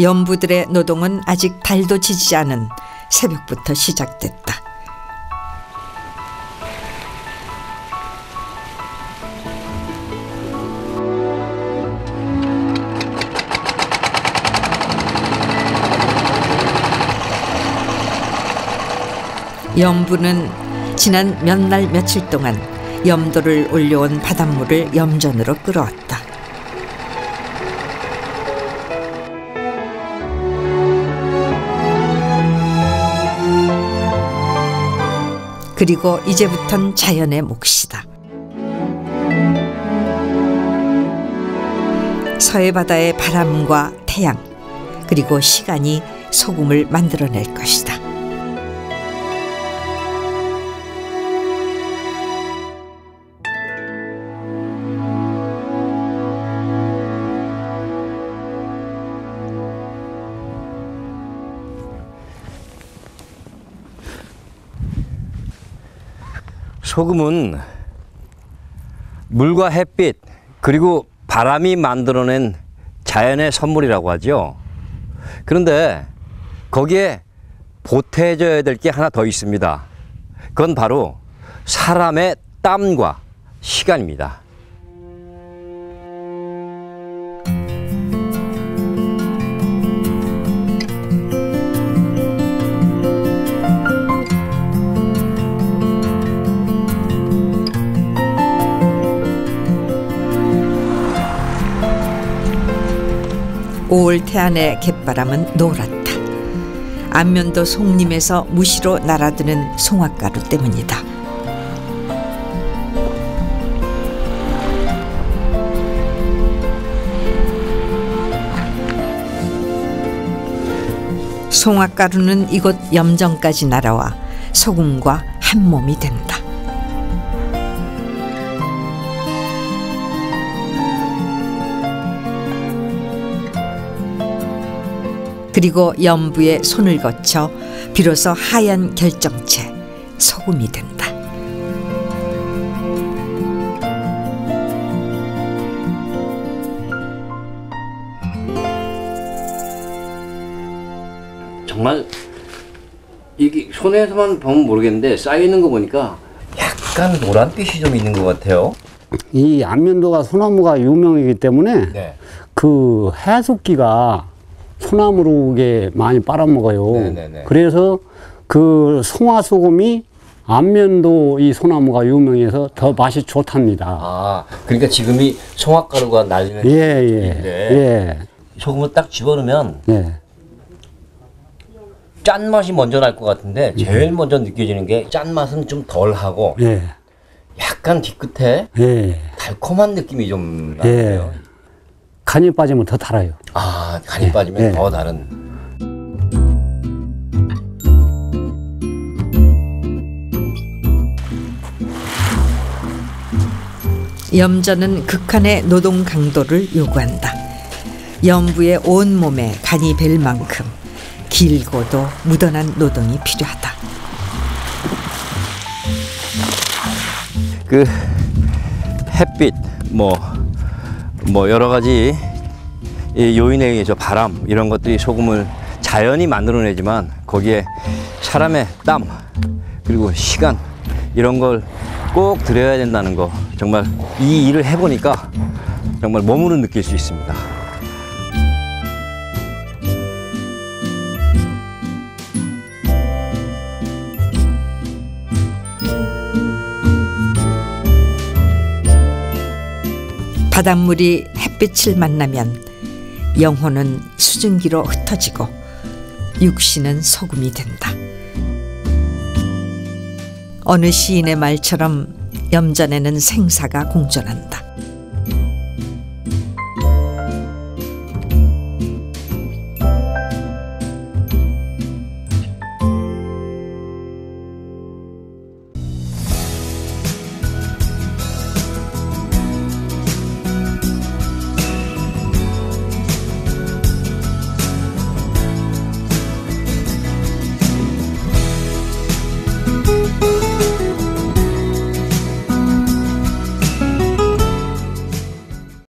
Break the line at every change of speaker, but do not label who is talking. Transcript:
염부들의 노동은 아직 달도 지지 않은 새벽부터 시작됐다. 염부는 지난 몇 날 며칠 동안 염도를 올려온 바닷물을 염전으로 끌어왔다. 그리고 이제부턴 자연의 몫이다. 서해 바다의 바람과 태양 그리고 시간이 소금을 만들어낼 것이다.
소금은 물과 햇빛 그리고 바람이 만들어낸 자연의 선물이라고 하죠. 그런데 거기에 보태져야 될 게 하나 더 있습니다. 그건 바로 사람의 땀과 시간입니다.
올 태안의 갯바람은 노랗다. 안면도 송림에서 무시로 날아드는 송화가루 때문이다. 송화가루는 이곳 염정까지 날아와 소금과 한 몸이 된다. 그리고 염부의 손을 거쳐 비로소 하얀 결정체 소금이 된다.
정말 이게 손에서만 보면 모르겠는데 쌓이는 거 보니까 약간 노란빛이 좀 있는 것 같아요.
이 안면도가 소나무가 유명이기 때문에
네.
그 해숙기가 소나무로 이게 많이 빨아먹어요.
네네네.
그래서 그 송화소금이 안면도 이 소나무가 유명해서 더 맛이 좋답니다.
아, 그러니까 지금이 송화가루가 날리는
예, 예,
네.
예,
소금을 딱 집어넣으면
예.
짠맛이 먼저 날 것 같은데 제일 먼저 느껴지는 게 짠맛은 좀 덜하고
예,
약간 뒤끝에
예,
달콤한 느낌이 좀
예.
나는데요.
간이 빠지면 더 달아요.
아, 간이
예,
빠지면
예.
더 다른.
염전은 극한의 노동 강도를 요구한다. 염부의 온 몸에 간이 벨 만큼 길고도 무던한 노동이 필요하다.
그 햇빛 뭐 뭐 여러 가지 이 요인에 의해서 바람 이런 것들이 소금을 자연이 만들어내지만 거기에 사람의 땀 그리고 시간 이런 걸 꼭 들여야 된다는 거 정말 이 일을 해보니까 정말 몸으로 느낄 수 있습니다.
바닷물이 햇빛을 만나면 영혼은 수증기로 흩어지고 육신은 소금이 된다. 어느 시인의 말처럼 염전에는 생사가 공존한다.